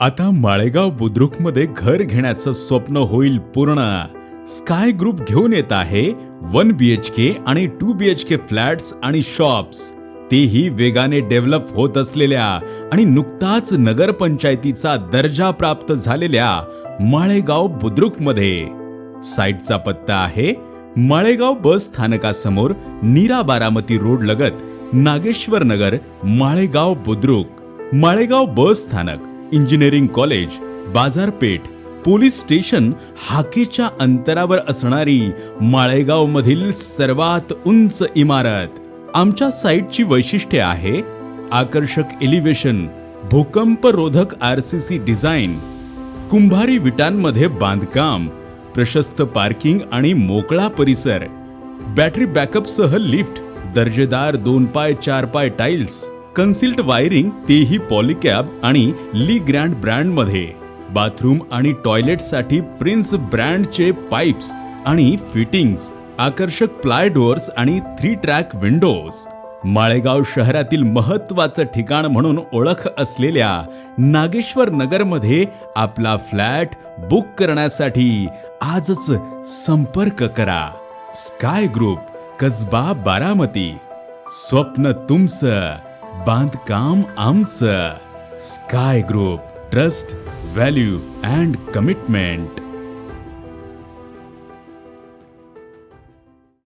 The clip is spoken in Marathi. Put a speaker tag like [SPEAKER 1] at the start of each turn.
[SPEAKER 1] आता माळेगाव बुद्रुकमध्ये घर घेण्याचं स्वप्न होईल पूर्ण. स्काय ग्रुप घेऊन येत आहे वन बी एच के आणि two B H K flats आणि शॉप्स. तेही वेगाने डेव्हलप होत असलेल्या आणि नुकताच नगरपंचायतीचा दर्जा प्राप्त झालेल्या माळेगाव बुद्रुकमध्ये. साईटचा पत्ता आहे माळेगाव बस स्थानकासमोर नीरा बारामती रोड लगत नागेश्वर नगर माळेगाव बुद्रुक. माळेगाव बस स्थानक. इंजिनिअरिंग कॉलेज बाजारपेठ पोलीस स्टेशन हाकेच्या अंतरावर असणारी माळेगाव मधील सर्वात उंच इमारत. आमच्या साईटची वैशिष्ट्ये आहे आकर्षक एलिव्हेशन भूकंपरोधक आर सी सी डिझाईन कुंभारी विटांमध्ये बांधकाम प्रशस्त पार्किंग आणि मोकळा परिसर बॅटरी बॅकअपसह लिफ्ट दर्जेदार दोन पाय चार पाय टाईल्स कन्सिल्ट वायरिंग तेही पॉलिकॅब आणि ली ग्रँड ब्रँडमध्ये. बाथरूम आणि टॉयलेटसाठी प्रिन्स ब्रँडचे पाईप्स आणि फिटिंग्स आकर्षक प्लाय डोअर्स आणि थ्री ट्रॅक विंडोज. माळेगाव शहरातील महत्वाचं ठिकाण म्हणून ओळख असलेल्या नागेश्वर नगरमध्ये आपला फ्लॅट बुक करण्यासाठी आजच संपर्क करा. Sky group Kasba Baramati. स्वप्न तुमचं बांधकाम आमचं. Sky group trust value and commitment